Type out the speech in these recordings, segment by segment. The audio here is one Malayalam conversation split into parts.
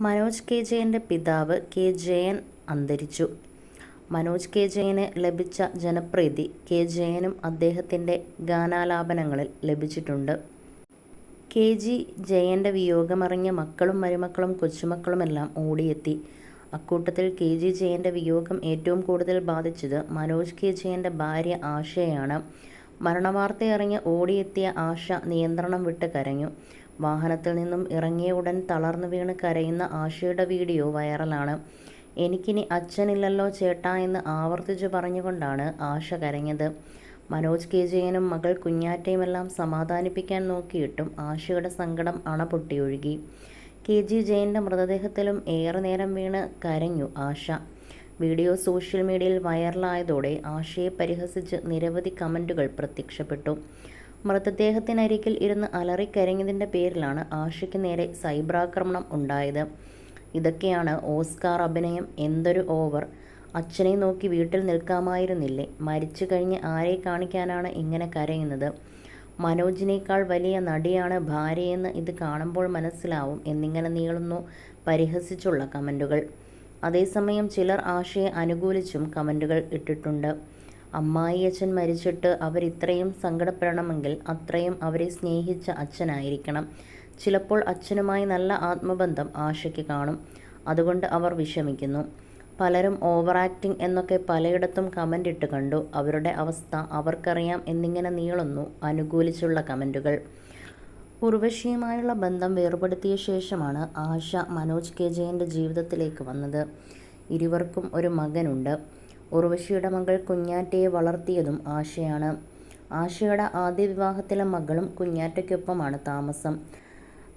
മനോജ് കെ ജയന്റെ പിതാവ് കെ ജയൻ അന്തരിച്ചു. മനോജ് കെ ജയന് ലഭിച്ച ജനപ്രീതി കെ ജയനും അദ്ദേഹത്തിന്റെ ഗാനാലാപനങ്ങളിൽ ലഭിച്ചിട്ടുണ്ട്. കെ. ജി. ജയന്റെ വിയോഗമറിഞ്ഞ മക്കളും മരുമക്കളും കൊച്ചുമക്കളുമെല്ലാം ഓടിയെത്തി. അക്കൂട്ടത്തിൽ കെ. ജി. ജയന്റെ വിയോഗം ഏറ്റവും കൂടുതൽ ബാധിച്ചത് മനോജ് കെ ജയന്റെ ഭാര്യ ആശയാണ് മരണവാർത്തയറിഞ്ഞ് ഓടിയെത്തിയ ആശ നിയന്ത്രണം വിട്ട് കരഞ്ഞു. വാഹനത്തിൽ നിന്നും ഇറങ്ങിയ ഉടൻ തളർന്നു വീണ് കരയുന്ന ആശയുടെ വീഡിയോ വൈറലാണ്. എനിക്കിനി അച്ഛനില്ലല്ലോ ചേട്ടാ എന്ന് ആവർത്തിച്ചു പറഞ്ഞുകൊണ്ടാണ് ആശ കരഞ്ഞത്. മനോജ് കെ ജയനും മകൾ കുഞ്ഞാറ്റയുമെല്ലാം സമാധാനിപ്പിക്കാൻ നോക്കിയിട്ടും ആശയുടെ സങ്കടം അണപൊട്ടിയൊഴുകി. കെ. ജി. ജയന്റെ മൃതദേഹത്തിലും ഏറെ നേരം വീണ് കരഞ്ഞു ആശ. വീഡിയോ സോഷ്യൽ മീഡിയയിൽ വൈറലായതോടെ ആശയെ പരിഹസിച്ച് നിരവധി കമന്റുകൾ പ്രത്യക്ഷപ്പെട്ടു. മൃതദേഹത്തിനരികിൽ ഇരുന്ന് അലറിക്കരഞ്ഞതിന്റെ പേരിലാണ് ആഷയ്ക്ക് നേരെ സൈബറാക്രമണം ഉണ്ടായത്. ഇതൊക്കെയാണ് ഓസ്കാർ അഭിനയം എന്തൊരു ഓവർ അച്ഛനെ നോക്കി വീട്ടിൽ നിൽക്കാമായിരുന്നില്ലേ മരിച്ചു കഴിഞ്ഞ് ആരെ കാണിക്കാനാണ് ഇങ്ങനെ കരയുന്നത് മനോജിനേക്കാൾ വലിയ നടിയാണ് ഭാര്യയെന്ന് ഇത് കാണുമ്പോൾ മനസ്സിലാവും എന്നിങ്ങനെ നീളുന്നു പരിഹസിച്ചുള്ള കമന്റുകൾ. അതേസമയം ചിലർ ആശയെ അനുകൂലിച്ചും കമന്റുകൾ ഇട്ടിട്ടുണ്ട്. അമ്മായിയച്ഛൻ മരിച്ചിട്ട് അവരിത്രയും സങ്കടപ്പെടണമെങ്കിൽ അത്രയും അവരെ സ്നേഹിച്ച അച്ഛനായിരിക്കണം. ചിലപ്പോൾ അച്ഛനുമായി നല്ല ആത്മബന്ധം ആശയ്ക്ക് കാണും. അതുകൊണ്ട് അവർ വിഷമിക്കുന്നു. പലരും ഓവർ ആക്ടിങ് എന്നൊക്കെ പലയിടത്തും കമന്റ് ഇട്ട് കണ്ടു. അവരുടെ അവസ്ഥ അവർക്കറിയാം എന്നിങ്ങനെ നീളുന്നു അനുകൂലിച്ചുള്ള കമന്റുകൾ ഉർവശിയുമായുള്ള ബന്ധം വേർപെടുത്തിയ ശേഷമാണ് ആശ മനോജ് കെ ജയന്റെ ജീവിതത്തിലേക്ക് വന്നത്. ഇരുവർക്കും ഒരു മകനുണ്ട്. ഉർവശിയുടെ മകൾ കുഞ്ഞാറ്റയെ വളർത്തിയതും ആശയാണ്. ആശയുടെ ആദ്യ വിവാഹത്തിലെ മകളും കുഞ്ഞാറ്റയ്ക്കൊപ്പമാണ് താമസം.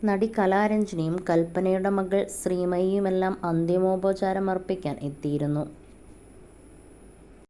നടി കലാരഞ്ജിനിയും കൽപ്പനയുടെ മകൾ ശ്രീമയിയുമെല്ലാം അന്തിമോപചാരമർപ്പിക്കാൻ എത്തിയിരുന്നു.